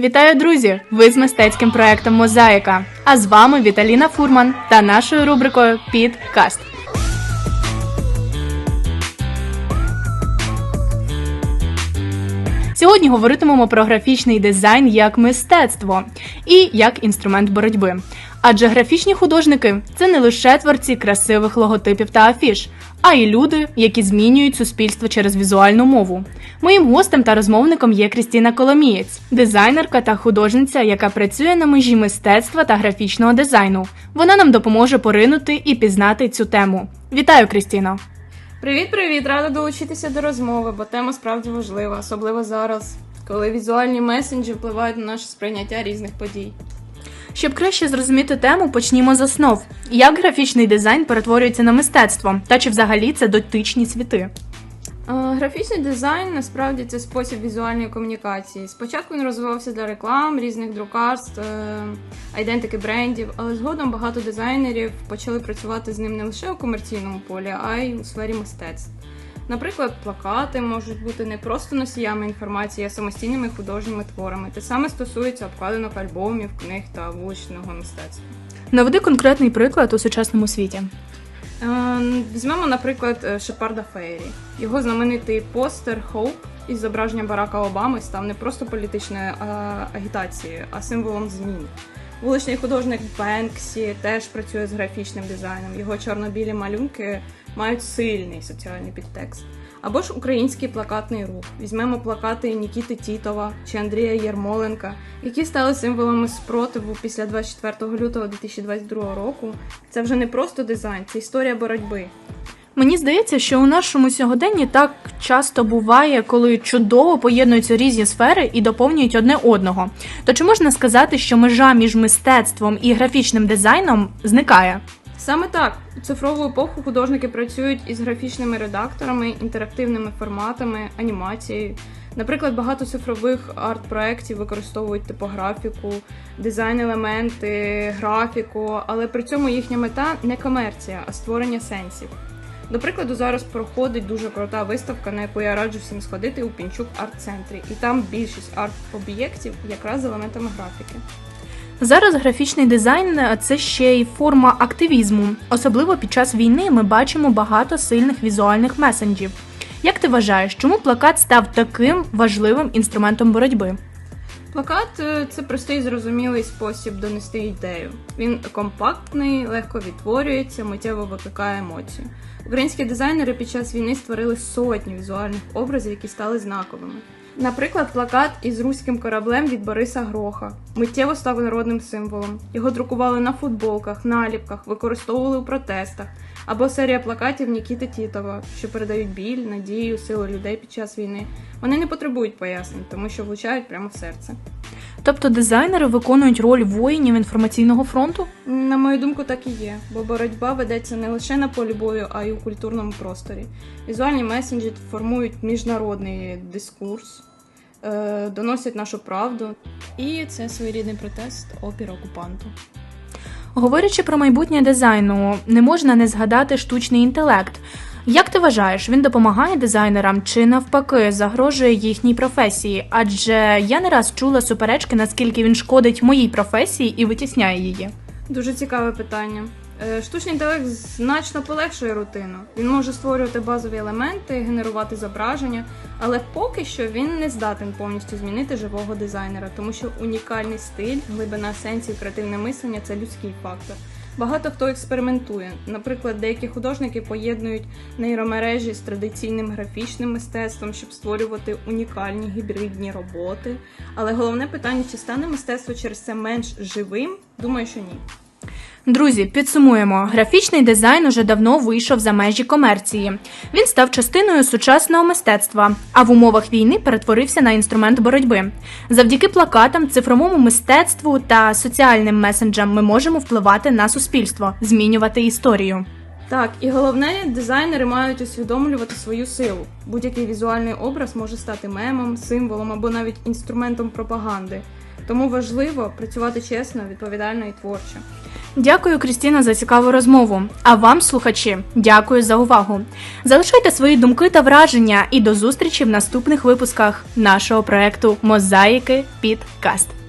Вітаю, друзі! Ви з мистецьким проектом Мозаїка. А з вами Віталіна Фурман та нашою рубрикою Підкаст. Сьогодні говоритимемо про графічний дизайн як мистецтво і як інструмент боротьби. Адже графічні художники це не лише творці красивих логотипів та афіш, а й люди, які змінюють суспільство через візуальну мову. Моїм гостем та розмовником є Крістіна Коломієць, дизайнерка та художниця, яка працює на межі мистецтва та графічного дизайну. Вона нам допоможе поринути і пізнати цю тему. Вітаю, Крістіно! Привіт, привіт! Рада долучитися до розмови, бо тема справді важлива, особливо зараз, коли візуальні месенджі впливають на наше сприйняття різних подій. Щоб краще зрозуміти тему, почнімо з основ. Як графічний дизайн перетворюється на мистецтво, та чи взагалі це дотичні світи? Е, Графічний дизайн насправді це спосіб візуальної комунікації. Спочатку він розвивався для реклам, різних друкарств, е, айдентики брендів, але згодом багато дизайнерів почали працювати з ним не лише у комерційному полі, а й у сфері мистецтв. Наприклад, плакати можуть бути не просто носіями інформації, а самостійними художніми творами. Те саме стосується обкладинок альбомів, книг та вуличного мистецтва. Наведи конкретний приклад у сучасному світі. Е, Візьмемо, наприклад, е, Шепарда Фейрі. Його знаменитий постер Hope із зображенням Барака Обами став не просто політичною е, агітацією, а символом змін. Вуличний художник Бенксі теж працює з графічним дизайном. Його чорно-білі малюнки мають сильний соціальний підтекст. Або ж український плакатний рух. Візьмемо плакати Нікіти Тітова чи Андрія Єрмоленка, які стали символами спротиву після 24 лютого 2022 року. Це вже не просто дизайн, це історія боротьби. Мені здається, що у нашому сьогоденні так часто буває, коли чудово поєднуються різні сфери і доповнюють одне одного. То чи можна сказати, що межа між мистецтвом і графічним дизайном зникає? Саме так, у цифрову епоху художники працюють із графічними редакторами, інтерактивними форматами, анімацією. Наприклад, багато цифрових арт-проєктів використовують типографіку, дизайн-елементи, графіку, але при цьому їхня мета не комерція, а створення сенсів. До прикладу, зараз проходить дуже крута виставка, на яку я раджу всім сходити у Пінчук арт-центрі, і там більшість арт-об'єктів якраз з елементами графіки. Зараз графічний дизайн це ще й форма активізму. Особливо під час війни ми бачимо багато сильних візуальних месенджів. Як ти вважаєш, чому плакат став таким важливим інструментом боротьби? Плакат е, це простий зрозумілий спосіб донести ідею. Він компактний, легко відтворюється, миттєво викликає емоцію. Українські дизайнери під час війни створили сотні візуальних образів, які стали знаковими. Наприклад, плакат із руським кораблем від Бориса Гроха миттєво став народним символом. Його друкували на футболках, наліпках, використовували у протестах. Або серія плакатів Нікіти Тітова, що передають біль, надію, силу людей під час війни. Вони не потребують пояснень, тому що влучають прямо в серце. Тобто дизайнери виконують роль воїнів інформаційного фронту? На мою думку, так і є, бо боротьба ведеться не лише на полі бою, а й у культурному просторі. Візуальні месенджі формують міжнародний дискурс, доносять нашу правду, і це своєрідний протест опір окупанту. Говорячи про майбутнє дизайну, не можна не згадати штучний інтелект. Як ти вважаєш, він допомагає дизайнерам чи навпаки загрожує їхній професії? Адже я не раз чула суперечки, наскільки він шкодить моїй професії і витісняє її. Дуже цікаве питання. Е, Штучний інтелект значно полегшує рутину. Він може створювати базові елементи, генерувати зображення, але поки що він не здатен повністю змінити живого дизайнера, тому що унікальний стиль, глибина сенсів, креативне мислення це людський фактор. Багато хто експериментує. Наприклад, деякі художники поєднують нейромережі з традиційним графічним мистецтвом, щоб створювати унікальні гібридні роботи. Але головне питання, чи стане мистецтво через це менш живим? Думаю, що ні. Друзі, підсумуємо, графічний дизайн уже давно вийшов за межі комерції. Він став частиною сучасного мистецтва, а в умовах війни перетворився на інструмент боротьби. Завдяки плакатам, цифровому мистецтву та соціальним месенджам ми можемо впливати на суспільство, змінювати історію. Так, і головне, дизайнери мають усвідомлювати свою силу. Будь-який візуальний образ може стати мемом, символом або навіть інструментом пропаганди. Тому важливо працювати чесно, відповідально і творчо. Дякую, Крістіна, за цікаву розмову. А вам, слухачі, дякую за увагу. Залишайте свої думки та враження і до зустрічі в наступних випусках нашого проекту Мозаїки Підкаст.